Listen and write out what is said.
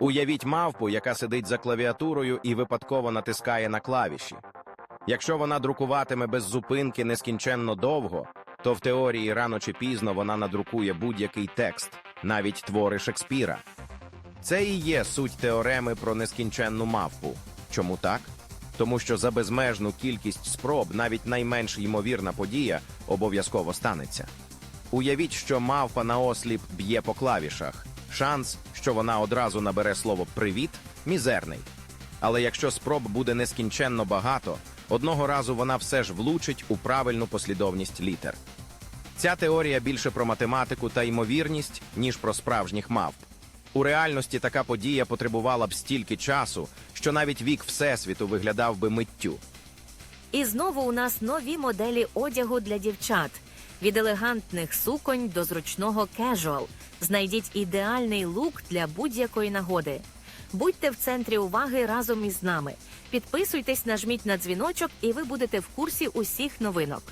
Уявіть мавпу, яка сидить за клавіатурою і випадково натискає на клавіші. Якщо вона друкуватиме без зупинки нескінченно довго, то в теорії рано чи пізно вона надрукує будь-який текст, навіть твори Шекспіра. Це і є суть теореми про нескінченну мавпу. Чому так? Тому що за безмежну кількість спроб навіть найменш ймовірна подія обов'язково станеться. Уявіть, що мавпа наосліп б'є по клавішах. Шанс, що вона одразу набере слово привіт, мізерний. Але якщо спроб буде нескінченно багато, одного разу вона все ж влучить у правильну послідовність літер. Ця теорія більше про математику та ймовірність, ніж про справжніх мавп. У реальності така подія потребувала б стільки часу, що навіть вік Всесвіту виглядав би миттю. І знову у нас нові моделі одягу для дівчат. Від елегантних суконь до зручного кежуал. Знайдіть ідеальний лук для будь-якої нагоди. Будьте в центрі уваги разом із нами. Підписуйтесь, нажміть на дзвіночок, і ви будете в курсі усіх новинок.